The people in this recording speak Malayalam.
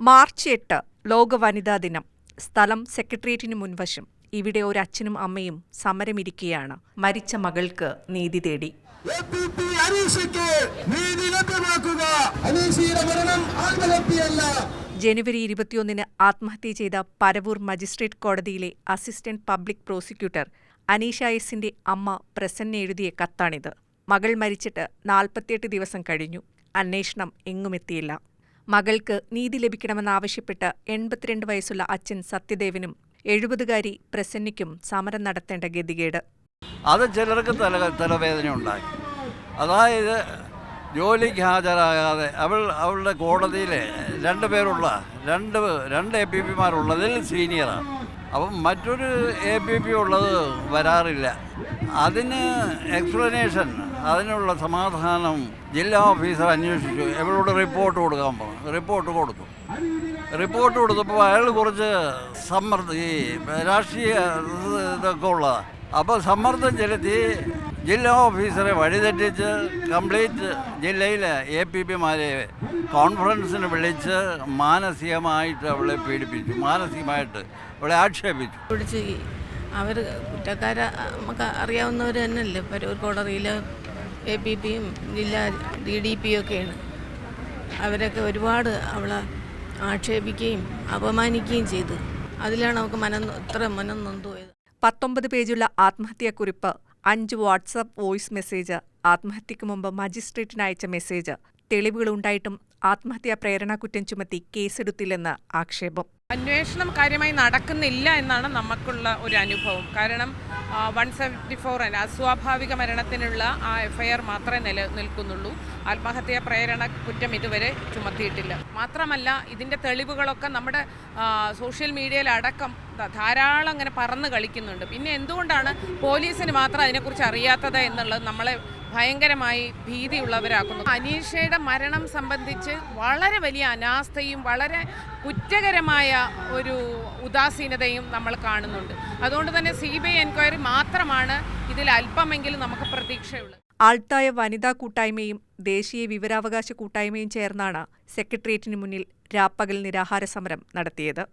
മാർച്ച് എട്ട് ലോക വനിതാ ദിനം. സ്ഥലം സെക്രട്ടേറിയറ്റിന് മുൻവശം. ഇവിടെ ഒരു അച്ഛനും അമ്മയും സമരമിരിക്കുകയാണ് മരിച്ച മകൾക്ക് നീതി തേടി. ജനുവരി ഇരുപത്തിയൊന്നിന് ആത്മഹത്യ ചെയ്ത പരവൂർ മജിസ്ട്രേറ്റ് കോടതിയിലെ അസിസ്റ്റന്റ് പബ്ലിക് പ്രോസിക്യൂട്ടർ അനീഷ എസിന്റെ അമ്മ പ്രസന്ന എഴുതിയ കത്താണിത്. മകൾ മരിച്ചിട്ട് നാൽപ്പത്തിയെട്ട് ദിവസം കഴിഞ്ഞു. അന്വേഷണം എങ്ങുമെത്തിയില്ല. മകൾക്ക് നീതി ലഭിക്കണമെന്നാവശ്യപ്പെട്ട് എൺപത്തിരണ്ട് വയസ്സുള്ള അച്ഛൻ സത്യദേവനും എഴുപതുകാരി പ്രസന്നയ്ക്കും സമരം നടത്തേണ്ട ഗതികേട്. അത് ചിലർക്ക് തല തലവേദന ഉണ്ടാക്കി. അതായത് ജോലിക്ക് ഹാജരാകാതെ അവൾ അവളുടെ കോടതിയിൽ രണ്ട് പേരുള്ള രണ്ട് രണ്ട് എ പി പിമാരുള്ളതിൽ സീനിയറാണ് അപ്പം മറ്റൊരു എ പി പി ഉള്ളത് വരാറില്ല. അതിന് എക്സ്പ്ലനേഷൻ അതിനുള്ള സമാധാനം ജില്ലാ ഓഫീസർ അന്വേഷിച്ചു. ഇവളോട് റിപ്പോർട്ട് കൊടുക്കാൻ പറഞ്ഞു. റിപ്പോർട്ട് കൊടുത്തു. റിപ്പോർട്ട് കൊടുത്തപ്പോൾ അയാൾ കുറച്ച് സമ്മർദ്ദം ഈ രാഷ്ട്രീയ ഇതൊക്കെ ഉള്ളതാണ് അപ്പോൾ സമ്മർദ്ദം ചെലുത്തി ജില്ലാ ഓഫീസറെ വഴിതെറ്റിച്ച് കംപ്ലീറ്റ് ജില്ലയിലെ എ പി പിമാരെ കോൺഫറൻസിന് വിളിച്ച് മാനസികമായിട്ട് അവളെ പീഡിപ്പിച്ചു. മാനസികമായിട്ട് അവളെ ആക്ഷേപിച്ചു. പിടിച്ച് അവർ കുറ്റക്കാരെ നമുക്ക് അറിയാവുന്നവർ തന്നെയല്ലേ? പരൂർ കോടതിയിൽ എ പി പിയും ജില്ലാ ഡി ഡി പിയും ഒക്കെയാണ് അവരൊക്കെ ഒരുപാട് അവളെ ആക്ഷേപിക്കുകയും അപമാനിക്കുകയും ചെയ്തു. അതിലാണ് അവൾക്ക് മനം ഇത്ര മനം നൊന്തുപോയത്. പത്തൊമ്പത് പേജുള്ള ആത്മഹത്യാക്കുറിപ്പ് അഞ്ച് വാട്സപ്പ് വോയിസ് മെസ്സേജ് ആത്മഹത്യക്ക് മുമ്പ് മജിസ്ട്രേറ്റിന് അയച്ച മെസ്സേജ്. തെളിവുകൾ തെളിവുകളുണ്ടായിട്ടും ആത്മഹത്യാ പ്രേരണാകുറ്റം ചുമത്തി കേസെടുത്തില്ലെന്ന് ആക്ഷേപം. അന്വേഷണം കാര്യമായി നടക്കുന്നില്ല എന്നാണ് നമുക്കുള്ള ഒരു അനുഭവം. കാരണം വൺ സെവന്റി ഫോർ അസ്വാഭാവിക മരണത്തിനുള്ള ആ എഫ്ഐആർ മാത്രമേ നിലനിൽക്കുന്നുള്ളൂ ആത്മഹത്യാ പ്രേരണ കുറ്റം ഇതുവരെ ചുമത്തിയിട്ടില്ല. മാത്രമല്ല ഇതിന്റെ തെളിവുകളൊക്കെ നമ്മുടെ സോഷ്യൽ മീഡിയയിലടക്കം ധാരാളം അങ്ങനെ പറന്ന് കളിക്കുന്നുണ്ട്. പിന്നെ എന്തുകൊണ്ടാണ് പോലീസിന് മാത്രം അതിനെക്കുറിച്ച് അറിയാത്തത് എന്നുള്ളത് നമ്മളെ ഭയങ്കരമായി ഭീതിയുള്ളവരാക്കുന്നു. അനീഷയുടെ മരണം സംബന്ധിച്ച് വളരെ വലിയ അനാസ്ഥയും വളരെ കുറ്റകരമായ ഒരു ഉദാസീനതയും നമ്മൾ കാണുന്നുണ്ട്. അതുകൊണ്ട് തന്നെ സി ബി ഐ എൻക്വയറി മാത്രമാണ് ഇതിൽ അല്പമെങ്കിലും നമുക്ക് പ്രതീക്ഷയുള്ളത്. ആൾത്തായ വനിതാ കൂട്ടായ്മയും ദേശീയ വിവരാവകാശ കൂട്ടായ്മയും ചേർന്നാണ് സെക്രട്ടേറിയറ്റിന് മുന്നിൽ രാപ്പകൽ നിരാഹാര സമരം നടത്തിയത്.